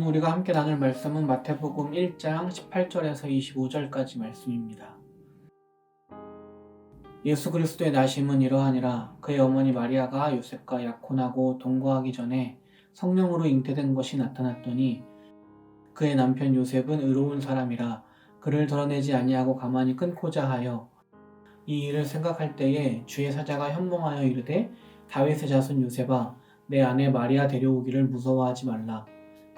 오늘 우리가 함께 나눌 말씀은 마태복음 1장 18절에서 25절까지 말씀입니다. 예수 그리스도의 나심은 이러하니라 그의 어머니 마리아가 요셉과 약혼하고 동거하기 전에 성령으로 잉태된 것이 나타났더니 그의 남편 요셉은 의로운 사람이라 그를 드러내지 아니하고 가만히 끊고자 하여 이 일을 생각할 때에 주의 사자가 현몽하여 이르되 다윗의 자손 요셉아 내 아내 마리아 데려오기를 무서워하지 말라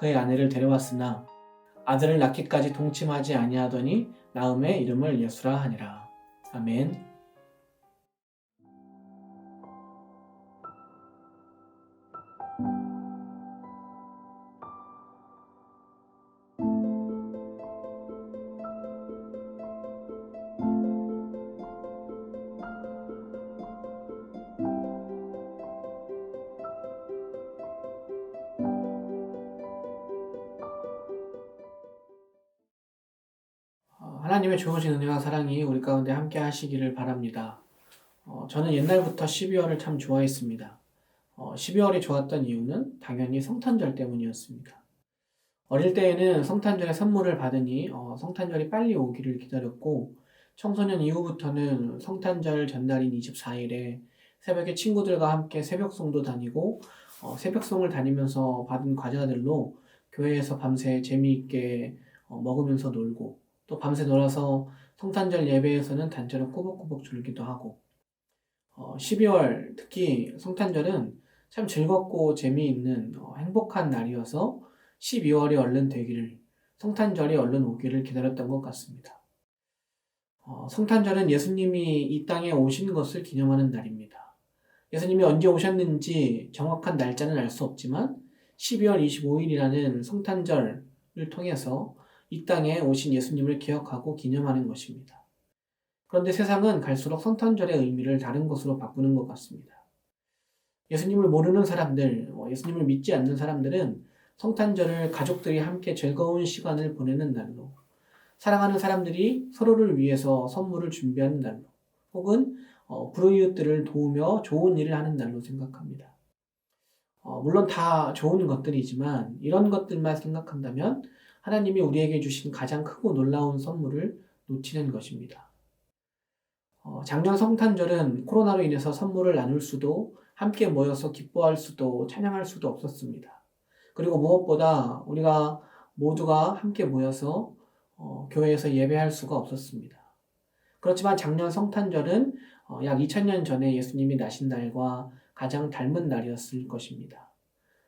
그의 아내를 데려왔으나 아들을 낳기까지 동침하지 아니하더니 나음에 이름을 예수라 하니라 아멘. 좋으신 은혜와 사랑이 우리 가운데 함께 하시기를 바랍니다. 어, 저는 옛날부터 12월을 참 좋아했습니다. 어, 12월이 좋았던 이유는 당연히 성탄절 때문이었습니다. 어릴 때에는 성탄절에 선물을 받으니 어, 성탄절이 빨리 오기를 기다렸고 청소년 이후부터는 성탄절 전날인 24일에 새벽에 친구들과 함께 새벽송도 다니고 어, 새벽송을 다니면서 받은 과자들로 교회에서 밤새 재미있게 어, 먹으면서 놀고 또 밤새 놀아서 성탄절 예배에서는 단체로 꾸벅꾸벅 졸기도 하고 어, 12월 특히 성탄절은 참 즐겁고 재미있는 어, 행복한 날이어서 12월이 얼른 되기를 성탄절이 얼른 오기를 기다렸던 것 같습니다. 어, 성탄절은 예수님이 이 땅에 오신 것을 기념하는 날입니다. 예수님이 언제 오셨는지 정확한 날짜는 알 수 없지만 12월 25일이라는 성탄절을 통해서 이 땅에 오신 예수님을 기억하고 기념하는 것입니다. 그런데 세상은 갈수록 성탄절의 의미를 다른 것으로 바꾸는 것 같습니다. 예수님을 모르는 사람들, 어, 예수님을 믿지 않는 사람들은 성탄절을 가족들이 함께 즐거운 시간을 보내는 날로, 사랑하는 사람들이 서로를 위해서 선물을 준비하는 날로, 혹은 어, 불우이웃들을 도우며 좋은 일을 하는 날로 생각합니다. 어, 물론 다 좋은 것들이지만 이런 것들만 생각한다면 하나님이 우리에게 주신 가장 크고 놀라운 선물을 놓치는 것입니다. 어, 작년 성탄절은 코로나로 인해서 선물을 나눌 수도 함께 모여서 기뻐할 수도 찬양할 수도 없었습니다. 그리고 무엇보다 우리가 모두가 함께 모여서 어, 교회에서 예배할 수가 없었습니다. 그렇지만 작년 성탄절은 어, 약 2000년 전에 예수님이 나신 날과 가장 닮은 날이었을 것입니다.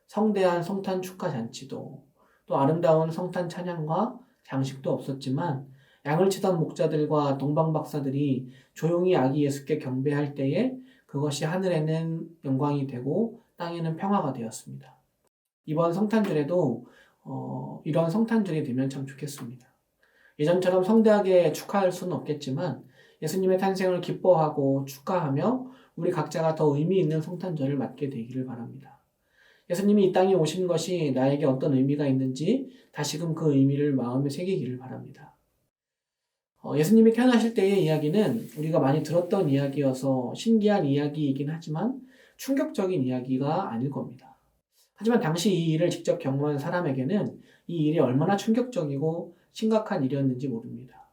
성대한 성탄 축하 잔치도 또 아름다운 성탄 찬양과 장식도 없었지만 양을 치던 목자들과 동방 박사들이 조용히 아기 예수께 경배할 때에 그것이 하늘에는 영광이 되고 땅에는 평화가 되었습니다. 이번 성탄절에도 어, 이런 성탄절이 되면 참 좋겠습니다. 예전처럼 성대하게 축하할 수는 없겠지만 예수님의 탄생을 기뻐하고 축하하며 우리 각자가 더 의미 있는 성탄절을 맞게 되기를 바랍니다. 예수님이 이 땅에 오신 것이 나에게 어떤 의미가 있는지 다시금 그 의미를 마음에 새기기를 바랍니다. 어, 예수님이 태어나실 때의 이야기는 우리가 많이 들었던 이야기여서 신기한 이야기이긴 하지만 충격적인 이야기가 아닐 겁니다. 하지만 당시 이 일을 직접 경험한 사람에게는 이 일이 얼마나 충격적이고 심각한 일이었는지 모릅니다.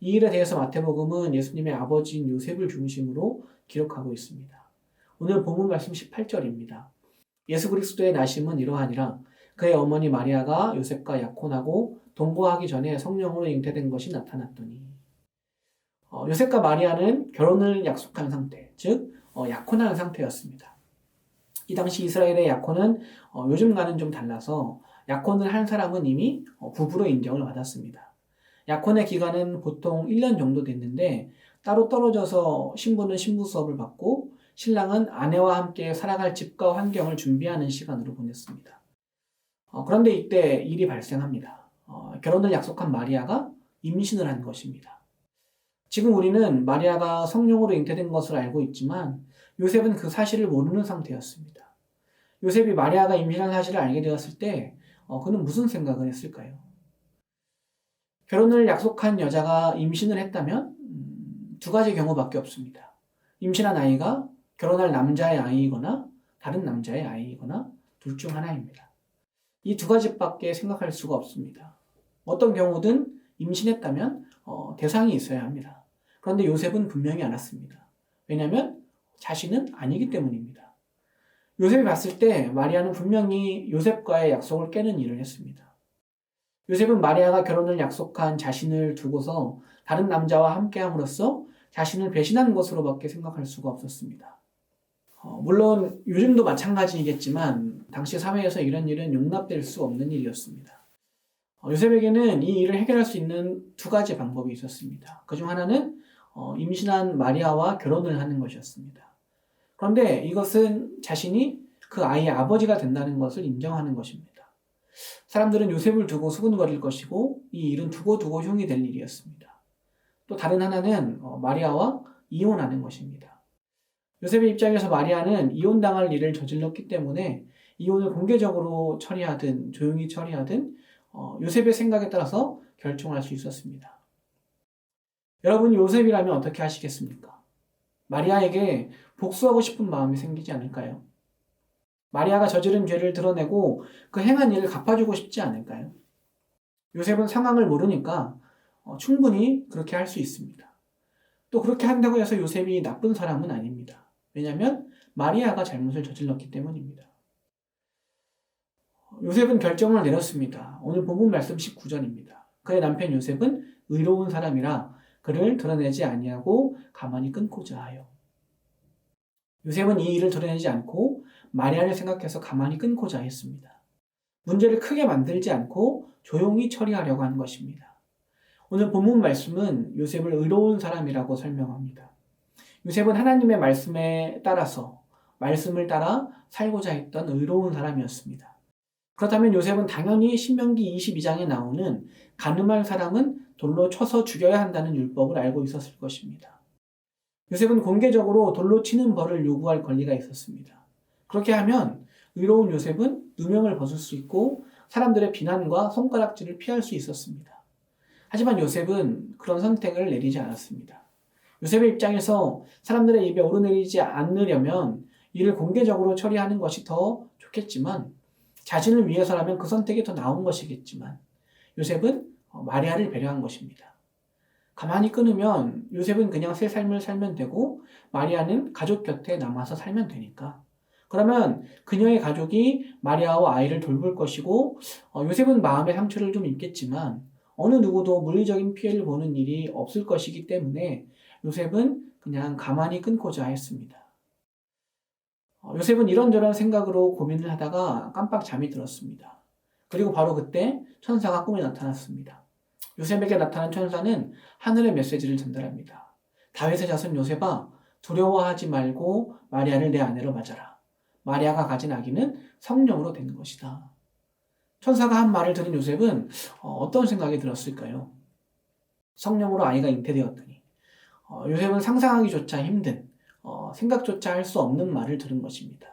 이 일에 대해서 마태복음은 예수님의 아버지인 요셉을 중심으로 기록하고 있습니다. 오늘 본문 말씀 18절입니다. 예수 그리스도의 나심은 이러하니라 그의 어머니 마리아가 요셉과 약혼하고 동거하기 전에 성령으로 잉태된 것이 나타났더니 어, 요셉과 마리아는 결혼을 약속한 상태, 즉 어, 약혼하는 상태였습니다. 이 당시 이스라엘의 약혼은 어, 요즘과는 좀 달라서 약혼을 한 사람은 이미 어, 부부로 인정을 받았습니다. 약혼의 기간은 보통 1년 정도 됐는데 따로 떨어져서 신부는 신부 수업을 받고 신랑은 아내와 함께 살아갈 집과 환경을 준비하는 시간으로 보냈습니다. 어, 그런데 이때 일이 발생합니다. 어, 결혼을 약속한 마리아가 임신을 한 것입니다. 지금 우리는 마리아가 성령으로 잉태된 것을 알고 있지만 요셉은 그 사실을 모르는 상태였습니다. 요셉이 마리아가 임신한 사실을 알게 되었을 때 어, 그는 무슨 생각을 했을까요? 결혼을 약속한 여자가 임신을 했다면 음, 두 가지 경우밖에 없습니다. 임신한 아이가 결혼할 남자의 아이이거나 다른 남자의 아이이거나 둘 중 하나입니다. 이 두 가지밖에 생각할 수가 없습니다. 어떤 경우든 임신했다면 어, 대상이 있어야 합니다. 그런데 요셉은 분명히 않았습니다. 왜냐하면 자신은 아니기 때문입니다. 요셉이 봤을 때 마리아는 분명히 요셉과의 약속을 깨는 일을 했습니다. 요셉은 마리아가 결혼을 약속한 자신을 두고서 다른 남자와 함께함으로써 자신을 배신한 것으로밖에 생각할 수가 없었습니다. 어, 물론 요즘도 마찬가지이겠지만 당시 사회에서 이런 일은 용납될 수 없는 일이었습니다. 어, 요셉에게는 이 일을 해결할 수 있는 두 가지 방법이 있었습니다. 그중 하나는 어, 임신한 마리아와 결혼을 하는 것이었습니다. 그런데 이것은 자신이 그 아이의 아버지가 된다는 것을 인정하는 것입니다. 사람들은 요셉을 두고 수군거릴 것이고 이 일은 두고두고 흉이 될 일이었습니다. 또 다른 하나는 어, 마리아와 이혼하는 것입니다. 요셉의 입장에서 마리아는 이혼당할 일을 저질렀기 때문에 이혼을 공개적으로 처리하든 조용히 처리하든 어, 요셉의 생각에 따라서 결정할 수 있었습니다. 여러분 요셉이라면 어떻게 하시겠습니까? 마리아에게 복수하고 싶은 마음이 생기지 않을까요? 마리아가 저지른 죄를 드러내고 그 행한 일을 갚아주고 싶지 않을까요? 요셉은 상황을 모르니까 어, 충분히 그렇게 할 수 있습니다. 또 그렇게 한다고 해서 요셉이 나쁜 사람은 아닙니다. 왜냐하면 마리아가 잘못을 저질렀기 때문입니다. 요셉은 결정을 내렸습니다. 오늘 본문 말씀 19절입니다. 그의 남편 요셉은 의로운 사람이라 그를 드러내지 아니하고 가만히 끊고자 하여. 요셉은 이 일을 드러내지 않고 마리아를 생각해서 가만히 끊고자 했습니다. 문제를 크게 만들지 않고 조용히 처리하려고 하는 것입니다. 오늘 본문 말씀은 요셉을 의로운 사람이라고 설명합니다. 요셉은 하나님의 말씀에 따라서 말씀을 따라 살고자 했던 의로운 사람이었습니다. 그렇다면 요셉은 당연히 신명기 22장에 나오는 가늠할 사람은 돌로 쳐서 죽여야 한다는 율법을 알고 있었을 것입니다. 요셉은 공개적으로 돌로 치는 벌을 요구할 권리가 있었습니다. 그렇게 하면 의로운 요셉은 누명을 벗을 수 있고 사람들의 비난과 손가락질을 피할 수 있었습니다. 하지만 요셉은 그런 선택을 내리지 않았습니다. 요셉의 입장에서 사람들의 입에 오르내리지 않으려면 이를 공개적으로 처리하는 것이 더 좋겠지만 자신을 위해서라면 그 선택이 더 나은 것이겠지만 요셉은 어, 마리아를 배려한 것입니다. 가만히 끊으면 요셉은 그냥 새 삶을 살면 되고 마리아는 가족 곁에 남아서 살면 되니까. 그러면 그녀의 가족이 마리아와 아이를 돌볼 것이고 어, 요셉은 마음의 상처를 좀 입겠지만 어느 누구도 물리적인 피해를 보는 일이 없을 것이기 때문에 요셉은 그냥 가만히 끊고자 했습니다. 어, 요셉은 이런저런 생각으로 고민을 하다가 깜빡 잠이 들었습니다. 그리고 바로 그때 천사가 꿈에 나타났습니다. 요셉에게 나타난 천사는 하늘의 메시지를 전달합니다. 다윗의 자손 요셉아 두려워하지 말고 마리아를 내 아내로 맞아라. 마리아가 가진 아기는 성령으로 된 것이다. 천사가 한 말을 들은 요셉은 어, 어떤 생각이 들었을까요? 성령으로 아이가 잉태되었더니 어, 요셉은 상상하기조차 힘든 어, 생각조차 할 수 없는 말을 들은 것입니다.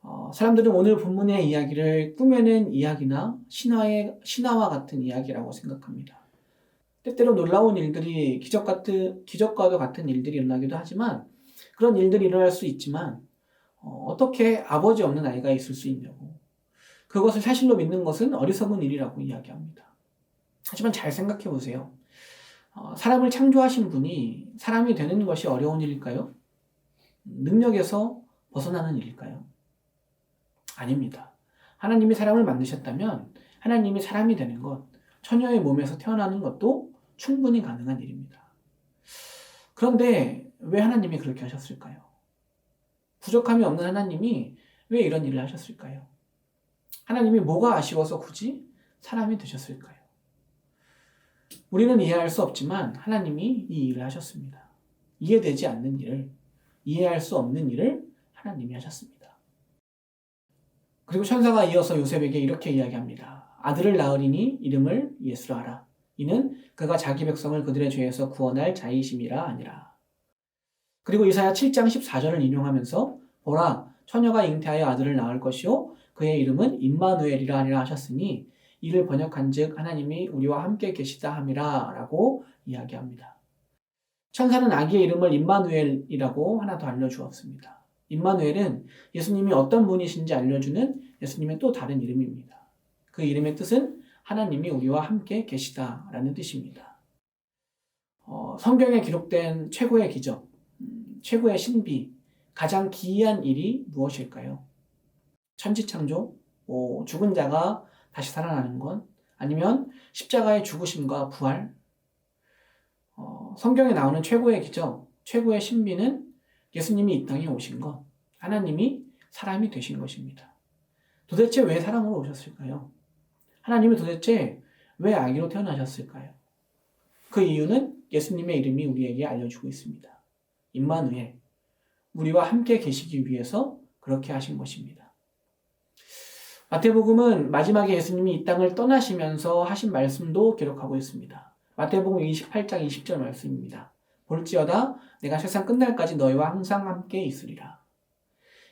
어, 사람들은 오늘 본문의 이야기를 꾸며낸 이야기나 신화의, 신화와 같은 이야기라고 생각합니다. 때때로 놀라운 일들이 기적 같은, 기적과도 같은 일들이 일어나기도 하지만 그런 일들이 일어날 수 있지만 어, 떻게 아버지 없는 아이가 있을 수 있냐고. 그것을 사실로 믿는 것은 어리석은 일이라고 이야기합니다. 하지만 잘 생각해 보세요. 어, 사람을 창조하신 분이 사람이 되는 것이 어려운 일일까요? 능력에서 벗어나는 일일까요? 아닙니다. 하나님이 사람을 만드셨다면 하나님이 사람이 되는 것, 처녀의 몸에서 태어나는 것도 충분히 가능한 일입니다. 그런데 왜 하나님이 그렇게 하셨을까요? 부족함이 없는 하나님이 왜 이런 일을 하셨을까요? 하나님이 뭐가 아쉬워서 굳이 사람이 되셨을까요? 우리는 이해할 수 없지만 하나님이 이 일을 하셨습니다. 이해되지 않는 일을, 이해할 수 없는 일을 하나님이 하셨습니다. 그리고 천사가 이어서 요셉에게 이렇게 이야기합니다. 아들을 낳으리니 이름을 예수라 하라. 이는 그가 자기 백성을 그들의 죄에서 구원할 자이심이라 아니라. 그리고 이사야 7장 14절을 인용하면서 보라 처녀가 잉태하여 아들을 낳을 것이요 그의 이름은 임마누엘이라 하니라 하셨으니 이를 번역한즉 하나님이 우리와 함께 계시다 함이라라고 이야기합니다. 천사는 아기의 이름을 임마누엘이라고 하나 더 알려주었습니다. 임마누엘은 예수님이 어떤 분이신지 알려주는 예수님의 또 다른 이름입니다. 그 이름의 뜻은 하나님이 우리와 함께 계시다라는 뜻입니다. 어, 성경에 기록된 최고의 기적, 음, 최고의 신비, 가장 기이한 일이 무엇일까요? 천지창조, 뭐 죽은 자가 다시 살아나는 건, 아니면 십자가의 죽으심과 부활, 어, 성경에 나오는 최고의 기적, 최고의 신비는 예수님이 이 땅에 오신 것, 하나님이 사람이 되신 것입니다. 도대체 왜 사람으로 오셨을까요? 하나님이 도대체 왜 아기로 태어나셨을까요? 그 이유는 예수님의 이름이 우리에게 알려주고 있습니다. 임마누엘, 우리와 함께 계시기 위해서 그렇게 하신 것입니다. 마태복음은 마지막에 예수님이 이 땅을 떠나시면서 하신 말씀도 기록하고 있습니다. 마태복음 28장 20절 말씀입니다. 볼지어다 내가 세상 끝날까지 너희와 항상 함께 있으리라.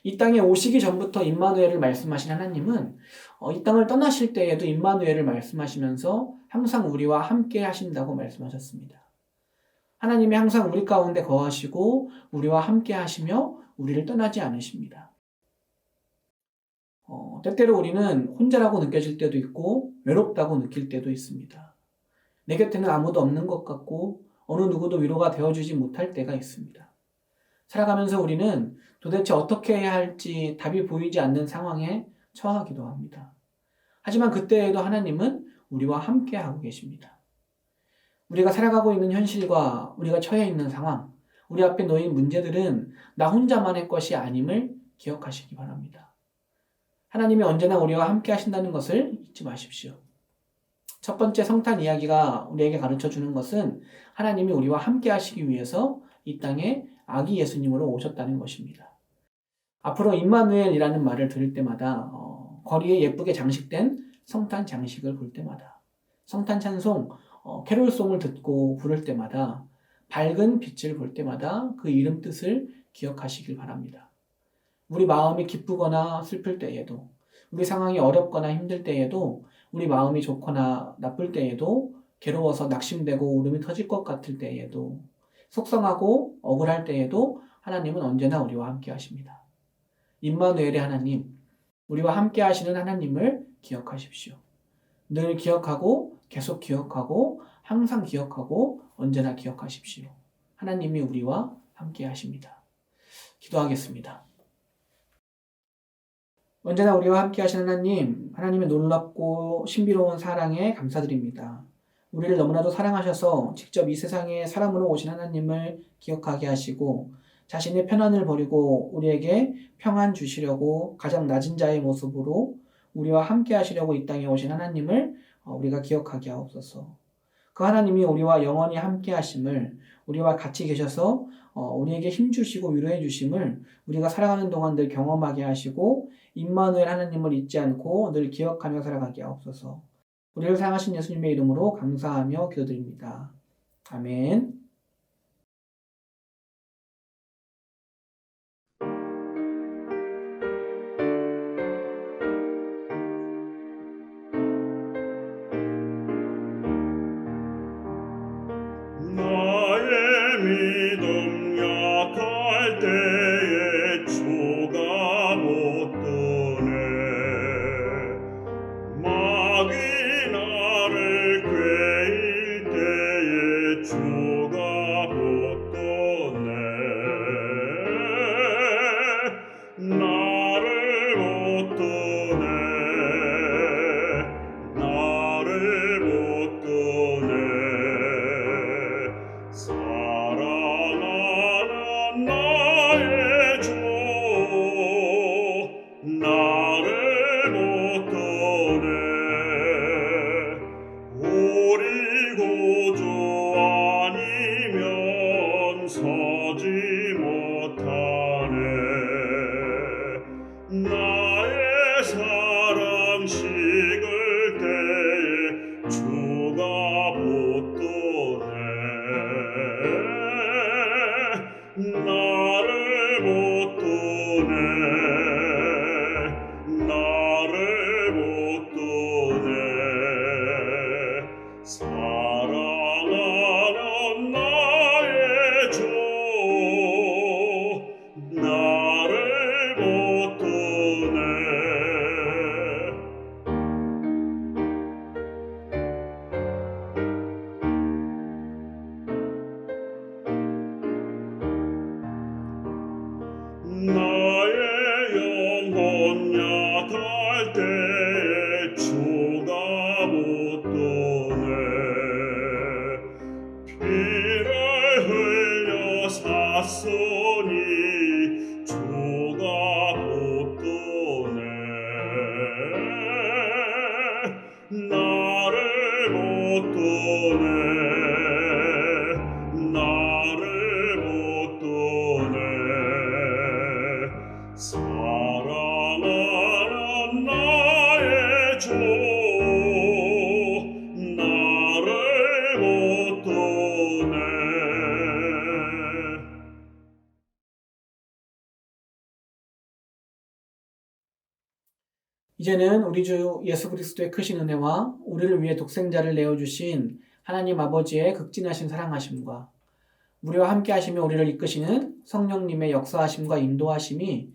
이 땅에 오시기 전부터 임마누엘을 말씀하신 하나님은 어, 이 땅을 떠나실 때에도 임마누엘을 말씀하시면서 항상 우리와 함께 하신다고 말씀하셨습니다. 하나님이 항상 우리 가운데 거하시고 우리와 함께 하시며 우리를 떠나지 않으십니다. 어, 때때로 우리는 혼자라고 느껴질 때도 있고 외롭다고 느낄 때도 있습니다. 내 곁에는 아무도 없는 것 같고 어느 누구도 위로가 되어주지 못할 때가 있습니다. 살아가면서 우리는 도대체 어떻게 해야 할지 답이 보이지 않는 상황에 처하기도 합니다. 하지만 그때에도 하나님은 우리와 함께 하고 계십니다. 우리가 살아가고 있는 현실과 우리가 처해 있는 상황, 우리 앞에 놓인 문제들은 나 혼자만의 것이 아님을 기억하시기 바랍니다. 하나님이 언제나 우리와 함께 하신다는 것을 잊지 마십시오. 첫 번째 성탄 이야기가 우리에게 가르쳐 주는 것은 하나님이 우리와 함께 하시기 위해서 이 땅에 아기 예수님으로 오셨다는 것입니다. 앞으로 임마누엘이라는 말을 들을 때마다 어, 거리에 예쁘게 장식된 성탄 장식을 볼 때마다 성탄 찬송 어, 캐롤송을 듣고 부를 때마다 밝은 빛을 볼 때마다 그 이름 뜻을 기억하시길 바랍니다. 우리 마음이 기쁘거나 슬플 때에도 우리 상황이 어렵거나 힘들 때에도 우리 마음이 좋거나 나쁠 때에도 괴로워서 낙심되고 울음이 터질 것 같을 때에도 속상하고 억울할 때에도 하나님은 언제나 우리와 함께 하십니다. 임마누엘의 하나님, 우리와 함께 하시는 하나님을 기억하십시오. 늘 기억하고 계속 기억하고 항상 기억하고 언제나 기억하십시오. 하나님이 우리와 함께 하십니다. 기도하겠습니다. 언제나 우리와 함께 하시는 하나님, 하나님의 놀랍고 신비로운 사랑에 감사드립니다. 우리를 너무나도 사랑하셔서 직접 이 세상에 사람으로 오신 하나님을 기억하게 하시고 자신의 편안을 버리고 우리에게 평안 주시려고 가장 낮은 자의 모습으로 우리와 함께 하시려고 이 땅에 오신 하나님을 어, 우리가 기억하게 하옵소서. 그 하나님이 우리와 영원히 함께 하심을 우리와 같이 계셔서 어, 우리에게 힘 주시고 위로해 주심을 우리가 살아가는 동안 늘 경험하게 하시고 임마누엘 하나님을 잊지 않고 늘 기억하며 살아가게 하옵소서. 우리를 사랑하신 예수님의 이름으로 감사하며 기도드립니다. 아멘. 나를 못 보내 soul. 이제는 우리 주 예수 그리스도의 크신 은혜와 우리를 위해 독생자를 내어 주신 하나님 아버지의 극진하신 사랑하심과 우리와 함께 하시며 우리를 이끄시는 성령님의 역사하심과 인도하심이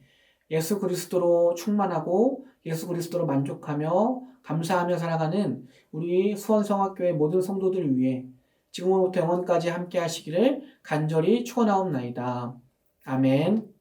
예수 그리스도로 충만하고 예수 그리스도로 만족하며 감사하며 살아가는 우리 수원성학교의 모든 성도들 위해 지금으로부터 영원까지 함께 하시기를 간절히 축원하옵나이다. 아멘.